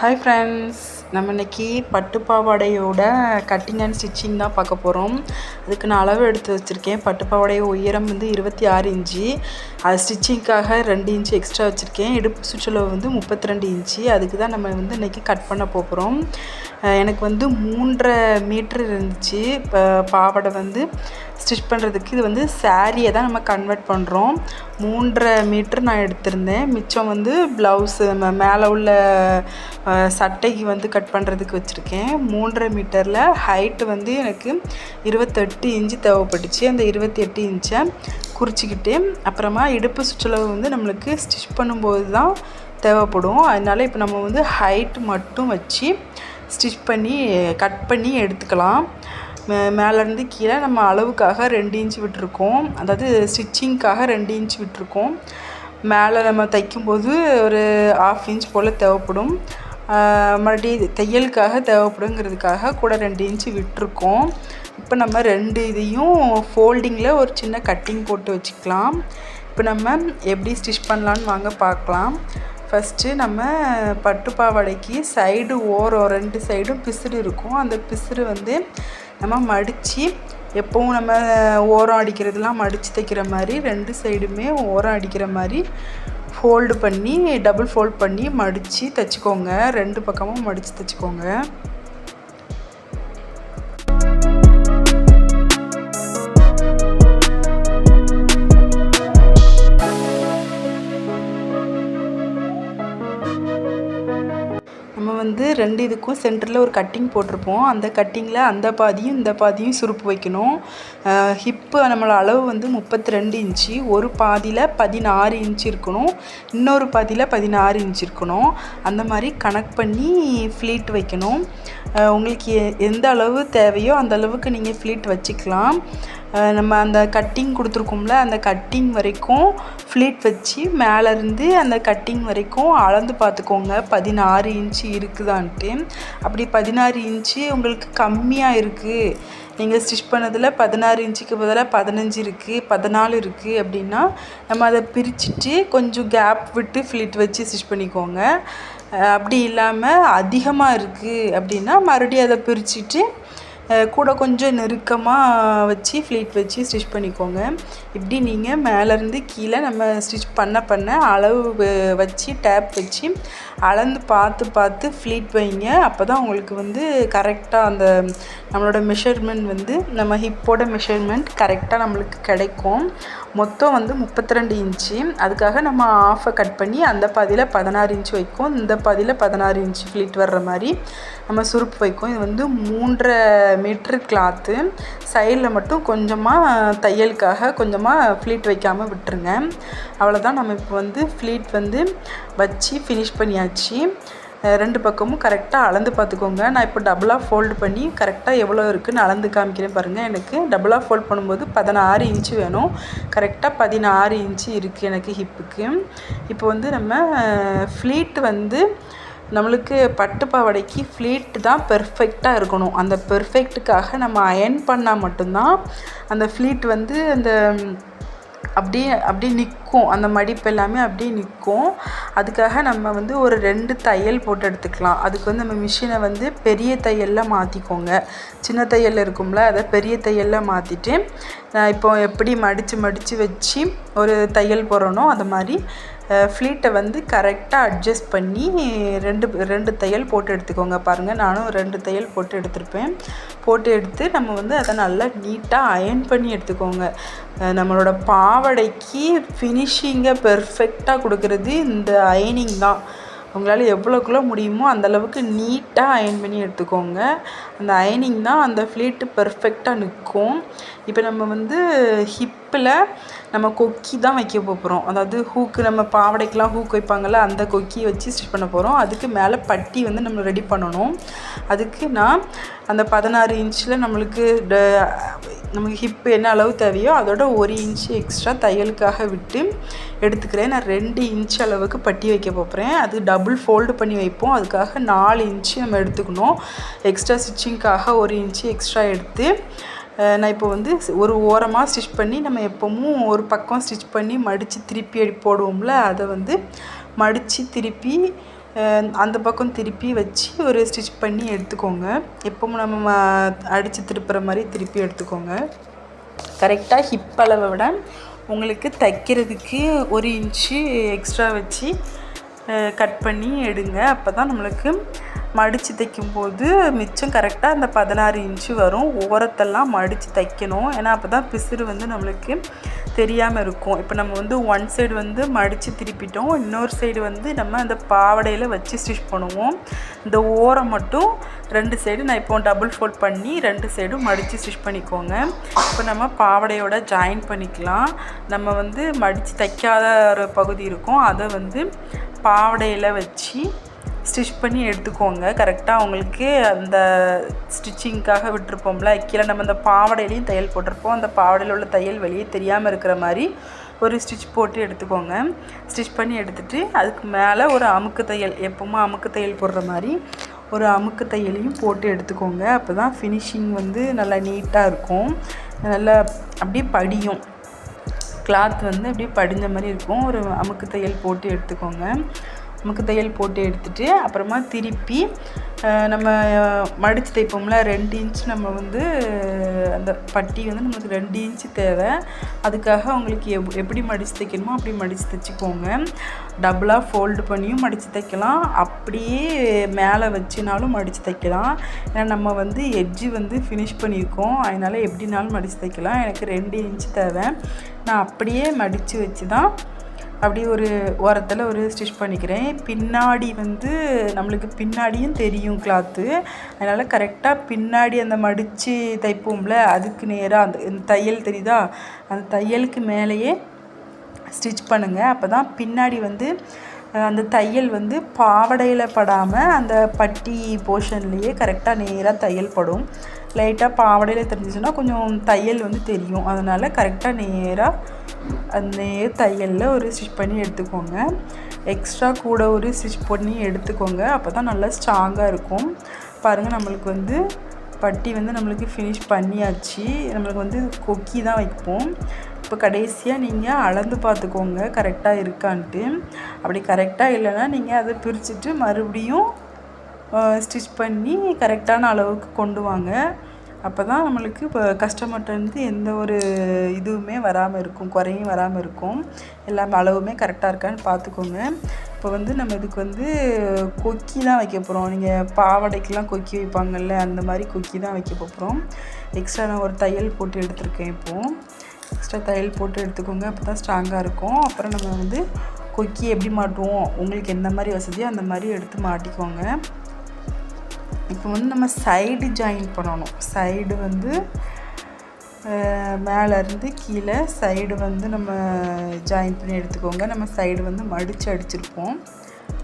Hi friends நம்ம இன்றைக்கி பட்டு பாவாடையோட கட்டிங் அண்ட் ஸ்டிச்சிங் தான் பார்க்க போகிறோம் அதுக்கு நான் அளவு எடுத்து வச்சுருக்கேன். பட்டு பாவாடைய உயரம் வந்து இருபத்தி ஆறு இன்ச்சு. அது ஸ்டிச்சிங்க்காக ரெண்டு இன்ச்சு எக்ஸ்ட்ரா வச்சுருக்கேன். இடுப்பு சுற்றளவு வந்து முப்பத்தி ரெண்டு இன்ச்சு. அதுக்கு தான் நம்ம வந்து இன்றைக்கி கட் பண்ண போகிறோம் எனக்கு வந்து மூன்றரை மீட்ரு இருந்துச்சு. இப்போ பாவாடை வந்து ஸ்டிச் பண்ணுறதுக்கு இது வந்து சாரியை தான் நம்ம கன்வெர்ட் பண்ணுறோம் மூன்றரை மீட்ரு நான் எடுத்திருந்தேன். மிச்சம் வந்து ப்ளவுஸு மேலே உள்ள சட்டைக்கு வந்து கட் கட் பண்ணுறதுக்கு வச்சுருக்கேன். மூன்றரை மீட்டரில் ஹைட்டு வந்து எனக்கு இருபத்தெட்டு இன்ச்சு தேவைப்பட்டுச்சு. அந்த இருபத்தி எட்டு இன்ச்சை குறிச்சிக்கிட்டு அப்புறமா இடுப்பு சுற்றளவு வந்து நம்மளுக்கு ஸ்டிச் பண்ணும்போது தான் தேவைப்படும். அதனால இப்போ நம்ம வந்து ஹைட் மட்டும் வச்சு ஸ்டிச் பண்ணி கட் பண்ணி எடுத்துக்கலாம். மே மேலேருந்து கீழே நம்ம அளவுக்காக ரெண்டு இன்ச் விட்டுருக்கோம். அதாவது ஸ்டிச்சிங்க்காக ரெண்டு இன்ச் விட்டுருக்கோம். மேலே நம்ம தைக்கும்போது ஒரு ஆஃப் இன்ச் போல் தேவைப்படும். மறுபடி மறுபடியும் தையலுக்காக தேவைப்படுங்கிறதுக்காக கூட ரெண்டு இன்ச்சு விட்டுருக்கோம். இப்போ நம்ம ரெண்டு இதையும் ஃபோல்டிங்கில் ஒரு சின்ன கட்டிங் போட்டு வச்சுக்கலாம். இப்போ நம்ம எப்படி ஸ்டிச் பண்ணலான்னு வாங்க பார்க்கலாம். ஃபஸ்ட்டு நம்ம பட்டு பாவாடைக்கு சைடு ஓரம் ரெண்டு சைடும் பிசுறு இருக்கும். அந்த பிசுறு வந்து நம்ம மடித்து எப்போவும் நம்ம ஓரம் அடிக்கிறதுலாம் மடித்து தைக்கிற மாதிரி ரெண்டு சைடுமே ஓரம் அடிக்கிற மாதிரி ஃபோல்டு பண்ணி டபுள் ஃபோல்ட் பண்ணி மடித்து தைச்சிக்கோங்க. ரெண்டு பக்கமும் மடித்து தைச்சிக்கோங்க. ரெண்டு இதுக்கும் சென்டரில் ஒரு கட்டிங் போட்டிருப்போம். அந்த கட்டிங்கில் அந்த பாதியும் இந்த பாதியும் சுருப்பு வைக்கணும். ஹிப்பு நம்மளோட அளவு வந்து முப்பத்தி ரெண்டு இன்ச்சு. ஒரு பாதியில் பதினாறு இன்ச்சு இருக்கணும். இன்னொரு பாதியில் பதினாறு இன்ச்சு இருக்கணும். அந்த மாதிரி கணக்கு பண்ணி ஃப்ளீட் வைக்கணும். உங்களுக்கு எந்த அளவு தேவையோ அந்த அளவுக்கு நீங்கள் ஃப்ளீட் வச்சுக்கலாம். நம்ம அந்த கட்டிங் கொடுத்துருக்கோம்ல அந்த கட்டிங் வரைக்கும் ஃப்ளீட் வச்சு மேலேருந்து அந்த கட்டிங் வரைக்கும் அளந்து பார்த்துக்கோங்க. பதினாறு இன்ச்சு இருக்குதான்ட்டு. அப்படி பதினாறு இன்ச்சு உங்களுக்கு கம்மியாக இருக்குது நீங்கள் ஸ்டிச் பண்ணதில் பதினாறு இன்ச்சுக்கு பதிலாக பதினஞ்சு இருக்குது பதினாலு இருக்குது அப்படின்னா நம்ம அதை பிரிச்சுட்டு கொஞ்சம் கேப் விட்டு ஃப்ளிட் வச்சு ஸ்டிச் பண்ணிக்கோங்க. அப்படி இல்லாமல் அதிகமாக இருக்குது அப்படின்னா மறுபடியும் அதை பிரிச்சுட்டு கூட கொஞ்சம் நெருக்கமாக வச்சு ஃப்ளீட் வச்சு ஸ்டிச் பண்ணிக்கோங்க. இப்படி நீங்கள் மேலேருந்து கீழே நம்ம ஸ்டிச் பண்ண பண்ண அளவு வச்சு டேப் வச்சு அளந்து பார்த்து பார்த்து ஃப்ளீட் வைங்க. அப்போ தான் உங்களுக்கு வந்து கரெக்டாக அந்த நம்மளோட மெஷர்மெண்ட் வந்து நம்ம ஹிப்போட மெஷர்மெண்ட் கரெக்டாக நம்மளுக்கு கிடைக்கும். மொத்தம் வந்து முப்பத்தி ரெண்டு இன்ச்சு அதுக்காக நம்ம ஆஃபை கட் பண்ணி அந்த பாதியில் பதினாறு இன்ச்சு வைக்கும். இந்த பாதியில் பதினாறு இன்ச்சு ஃப்ளீட் வர்ற மாதிரி நம்ம சுருப்பு வைக்கும். இது வந்து மூன்றரை மீட்ரு கிளாத்து சைடில் மட்டும் கொஞ்சமாக தையலுக்காக கொஞ்சம் கொஞ்சமாக ஃப்ளீட் வைக்காமல் விட்டுருங்க. அவ்வளோதான் நம்ம இப்போ வந்து ஃப்ளீட் வந்து வச்சு ஃபினிஷ் பண்ணியாச்சு. ரெண்டு பக்கமும் கரெக்டாக அளந்து பார்த்துக்கோங்க. நான் இப்போ டபுளாக ஃபோல்டு பண்ணி கரெக்டாக எவ்வளோ இருக்குதுன்னு அளந்து காமிக்கிறேன் பாருங்கள் எனக்கு டபுளாக ஃபோல்ட் பண்ணும்போது பதினாறு இன்ச்சு வேணும். கரெக்டாக பதினாறு இன்ச்சு இருக்குது எனக்கு ஹிப்புக்கு இப்போ வந்து நம்ம ஃப்ளீட் வந்து நம்மளுக்கு பட்டு பாவாடைக்கு ஃப்ளீட் தான் பெர்ஃபெக்டாக இருக்கணும். அந்த பெர்ஃபெக்ட்டுக்காக நம்ம அயன் பண்ணால் மட்டும்தான் அந்த ஃப்ளீட் வந்து அந்த அப்படியே அப்படியே நிக் நிற்கும் அந்த மடிப்பு எல்லாமே அப்படியே நிற்கும். அதுக்காக நம்ம வந்து ஒரு ரெண்டு தையல் போட்டு எடுத்துக்கலாம். அதுக்கு வந்து நம்ம மிஷினை வந்து பெரிய தையலில் மாற்றிக்கோங்க சின்ன தையல் இருக்கும்ல அதை பெரிய தையலில் மாற்றிட்டு நான் இப்போ எப்படி மடித்து மடித்து வச்சு ஒரு தையல் போடுறனோ அது மாதிரி ஃப்ளீட்டை வந்து கரெக்டாக அட்ஜஸ்ட் பண்ணி ரெண்டு ரெண்டு தையல் போட்டு எடுத்துக்கோங்க. பாருங்கள் நானும் ரெண்டு தையல் போட்டு எடுத்திருப்பேன். போட்டு எடுத்து நம்ம வந்து அதை நல்லா நீட்டாக அயன் பண்ணி எடுத்துக்கோங்க. நம்மளோட நம்மளோட பாவாடைக்கு ஃபினிஷிங்கை பெர்ஃபெக்டாக கொடுக்கறது இந்த அயனிங் தான். உங்களால் எவ்வளோக்குள்ளே முடியுமோ அந்த அளவுக்கு நீட்டாக அயன் பண்ணி எடுத்துக்கோங்க. அந்த அயனிங் தான் அந்த ஃப்ளீட்டு பெர்ஃபெக்டாக நிற்கும். இப்போ நம்ம வந்து ஹிப்பில் நம்ம கொக்கி தான் வைக்க போகிறோம் அதாவது ஹூக்கு நம்ம பாவாடைக்கெலாம் ஹூக் வைப்பாங்கள்ல அந்த கொக்கியை வச்சு ஸ்டிச் பண்ண போகிறோம் அதுக்கு மேலே பட்டி வந்து நம்ம ரெடி பண்ணணும். அதுக்கு நான் அந்த பதினாறு இன்ச்சில் நம்மளுக்கு நமக்கு ஹிப்பு என்ன அளவு தேவையோ அதோட ஒரு இன்ச்சு எக்ஸ்ட்ரா தையலுக்காக விட்டு எடுத்துக்கிறேன். நான் ரெண்டு இன்ச்சு அளவுக்கு பட்டி வைக்க போகிறேன் அது டபுள் ஃபோல்டு பண்ணி வைப்போம். அதுக்காக நாலு இன்ச்சு நம்ம எடுத்துக்கணும். எக்ஸ்ட்ரா ஸ்டிச்சிங்க்காக ஒரு இன்ச்சு எக்ஸ்ட்ரா எடுத்து நான் இப்போ வந்து ஒரு ஓரமாக ஸ்டிச் பண்ணி நம்ம எப்போவும் ஒரு பக்கம் ஸ்டிச் பண்ணி மடித்து திருப்பி அடி போடுவோம்ல அதை வந்து மடித்து திருப்பி அந்த பக்கம் திருப்பி வச்சு ஒரு ஸ்டிச் பண்ணி எடுத்துக்கோங்க. எப்பவும் நம்ம அடித்து திருப்புற மாதிரி திருப்பி எடுத்துக்கோங்க. கரெக்டாக ஹிப் அளவை விட உங்களுக்கு தைக்கிறதுக்கு ஒரு இன்ச்சு எக்ஸ்ட்ரா வச்சு கட் பண்ணி எடுங்க. அப்போ தான் நம்மளுக்கு மடித்து தைக்கும்போது மிச்சம் கரெக்டாக அந்த பதினாறு இன்ச்சு வரும். ஓரத்தெல்லாம் மடித்து தைக்கணும். ஏன்னா அப்போ தான் பிசுறு வந்து நம்மளுக்கு தெரியாமல் இருக்கும். இப்போ நம்ம வந்து ஒன் சைடு வந்து மடித்து திருப்பிட்டோம். இன்னொரு சைடு வந்து நம்ம அந்த பாவடையில் வச்சு ஸ்டிச் பண்ணுவோம். இந்த ஓரம் மட்டும் ரெண்டு சைடு நான் இப்போ டபுள் ஃபோல்ட் பண்ணி ரெண்டு சைடும் மடித்து ஸ்டிச் பண்ணிக்கோங்க. இப்போ நம்ம பாவடையோட ஜாயின் பண்ணிக்கலாம். நம்ம வந்து மடித்து தைக்காத ஒரு பகுதி இருக்கும். அதை வந்து பாவடையில் வச்சு ஸ்டிச் பண்ணி எடுத்துக்கோங்க. கரெக்டாக அவங்களுக்கு அந்த ஸ்டிச்சிங்க்காக விட்டுருப்போம்ல கீழே நம்ம அந்த பாவடையிலையும் தையல் போட்டிருப்போம். அந்த பாவடையில் உள்ள தையல் வெளியே தெரியாமல் இருக்கிற மாதிரி ஒரு ஸ்டிச் போட்டு எடுத்துக்கோங்க. ஸ்டிச் பண்ணி எடுத்துகிட்டு அதுக்கு மேலே ஒரு அமுக்கு தையல் எப்போவுமே அமுக்கு தையல் போடுற மாதிரி ஒரு அமுக்கு தையலையும் போட்டு எடுத்துக்கோங்க. அப்போ தான் ஃபினிஷிங் வந்து நல்லா நீட்டாக இருக்கும். நல்லா அப்படியே படியும். கிளாத் வந்து அப்படியே படிஞ்ச மாதிரி இருக்கும். ஒரு அமுக்கு தையல் போட்டு எடுத்துக்கோங்க. நமக்கு தையல் போட்டு எடுத்துட்டு அப்புறமா திருப்பி நம்ம மடித்து தைப்போம்ல ரெண்டு இன்ச் நம்ம வந்து அந்த பட்டி வந்து நம்மளுக்கு ரெண்டு இன்ச்சு தேவை. அதுக்காக உங்களுக்கு எப் எப்படி மடித்து தைக்கணுமோ அப்படி மடித்து தைச்சிக்கோங்க. டபுளாக ஃபோல்டு பண்ணியும் மடித்து தைக்கலாம். அப்படியே மேலே வச்சுனாலும் மடித்து தைக்கலாம். ஏன்னா நம்ம வந்து எட்ஜு வந்து ஃபினிஷ் பண்ணியிருக்கோம். அதனால் எப்படினாலும் மடித்து தைக்கலாம். எனக்கு ரெண்டு இன்ச்சு தேவை. நான் அப்படியே மடித்து வச்சு தான் அப்படி ஒரு ஓரத்தில் ஒரு ஸ்டிச் பண்ணிக்கிறேன். பின்னாடி வந்து நம்மளுக்கு பின்னாடியும் தெரியும் கிளாத்து அதனால் கரெக்டாக பின்னாடி அந்த மடித்து தைப்போம்ல அதுக்கு நேராக அந்த இந்த தையல் தெரியுதா? அந்த தையலுக்கு மேலேயே ஸ்டிச் பண்ணுங்கள் அப்போ தான் பின்னாடி வந்து அந்த தையல் வந்து பாவடையில் படாமல் அந்த பட்டி போர்ஷன்லேயே கரெக்டாக நேராக தையல் படும். லைட்டாக பாவடையில் தெரிஞ்சிச்சுன்னா கொஞ்சம் தையல் வந்து தெரியும். அதனால் கரெக்டாக நேராக அந்த நேர் தையலில் ஒரு ஸ்டிச் பண்ணி எடுத்துக்கோங்க. எக்ஸ்ட்ரா கூட ஒரு ஸ்டிச் பண்ணி எடுத்துக்கோங்க. அப்போ தான் நல்லா ஸ்ட்ராங்காக இருக்கும். பாருங்கள் நம்மளுக்கு வந்து பட்டி வந்து நம்மளுக்கு ஃபினிஷ் பண்ணியாச்சு. நம்மளுக்கு வந்து கொக்கி தான் வைப்போம். இப்போ கடைசியாக நீங்கள் அளந்து பார்த்துக்கோங்க. கரெக்டாக இருக்கான்ட்டு. அப்படி கரெக்டாக இல்லைன்னா நீங்கள் அதை பிரிச்சுட்டு மறுபடியும் ஸ்டிச் பண்ணி கரெக்டான அளவுக்கு கொண்டு வாங்க. அப்போ தான் நம்மளுக்கு இப்போ கஸ்டமர்கிட்டருந்து எந்த ஒரு இதுவுமே வராமல் இருக்கும் குறையும் வராமல் இருக்கும். எல்லாமே அளவுமே கரெக்டாக இருக்கான்னு பார்த்துக்கோங்க இப்போ வந்து நம்ம இதுக்கு வந்து கொக்கி தான் வைக்க போகிறோம் நீங்கள் பாவாடைக்கெலாம் கொக்கி வைப்பாங்கல்ல அந்த மாதிரி கொக்கி தான் வைக்க போகிறோம் எக்ஸ்ட்ரா நான் ஒரு தையல் போட்டு எடுத்திருக்கேன் இப்போது எக்ஸ்ட்ரா தையல் போட்டு எடுத்துக்கோங்க அப்போ தான் ஸ்ட்ராங்காக இருக்கும். அப்புறம் நம்ம வந்து கொக்கி எப்படி மாட்டுவோம்? உங்களுக்கு எந்த மாதிரி வசதியோ அந்த மாதிரி எடுத்து மாட்டிக்கோங்க. இப்போ வந்து நம்ம சைடு ஜாயின் பண்ணணும். சைடு வந்து மேலேருந்து கீழே சைடு வந்து நம்ம ஜாயின் பண்ணி எடுத்துக்கோங்க. நம்ம சைடு வந்து மடித்து அடிச்சிருப்போம்.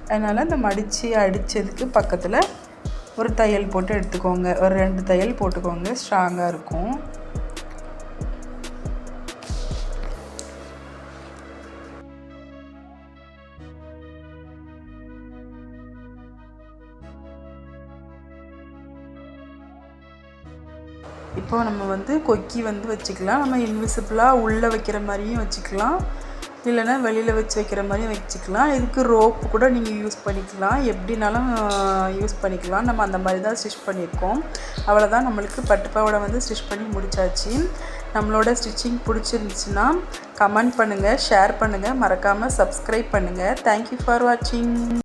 அதனால் அந்த மடித்து அடித்ததுக்கு பக்கத்தில் ஒரு தையல் போட்டு எடுத்துக்கோங்க. ஒரு ரெண்டு தையல் போட்டுக்கோங்க. ஸ்ட்ராங்காக இருக்கும். இப்போ நம்ம வந்து கொக்கி வந்து வச்சுக்கலாம். நம்ம இன்விசிபிளாக உள்ளே வைக்கிற மாதிரியும் வச்சுக்கலாம். இல்லைன்னா வெளியில் வச்சு வைக்கிற மாதிரியும் வச்சுக்கலாம். இதுக்கு ரோப்பு கூட நீங்கள் யூஸ் பண்ணிக்கலாம். எப்படினாலும் யூஸ் பண்ணிக்கலாம். நம்ம அந்த மாதிரி தான் ஸ்டிச் பண்ணியிருக்கோம். அவ்வளோதான் நம்மளுக்கு பட்டுப்பாவோட வந்து ஸ்டிச் பண்ணி முடிச்சாச்சு. நம்மளோட ஸ்டிச்சிங் பிடிச்சிருந்துச்சுன்னா கமெண்ட் பண்ணுங்கள் ஷேர் பண்ணுங்கள் மறக்காமல் சப்ஸ்கிரைப் பண்ணுங்கள் தேங்க்யூ ஃபார் வாட்சிங்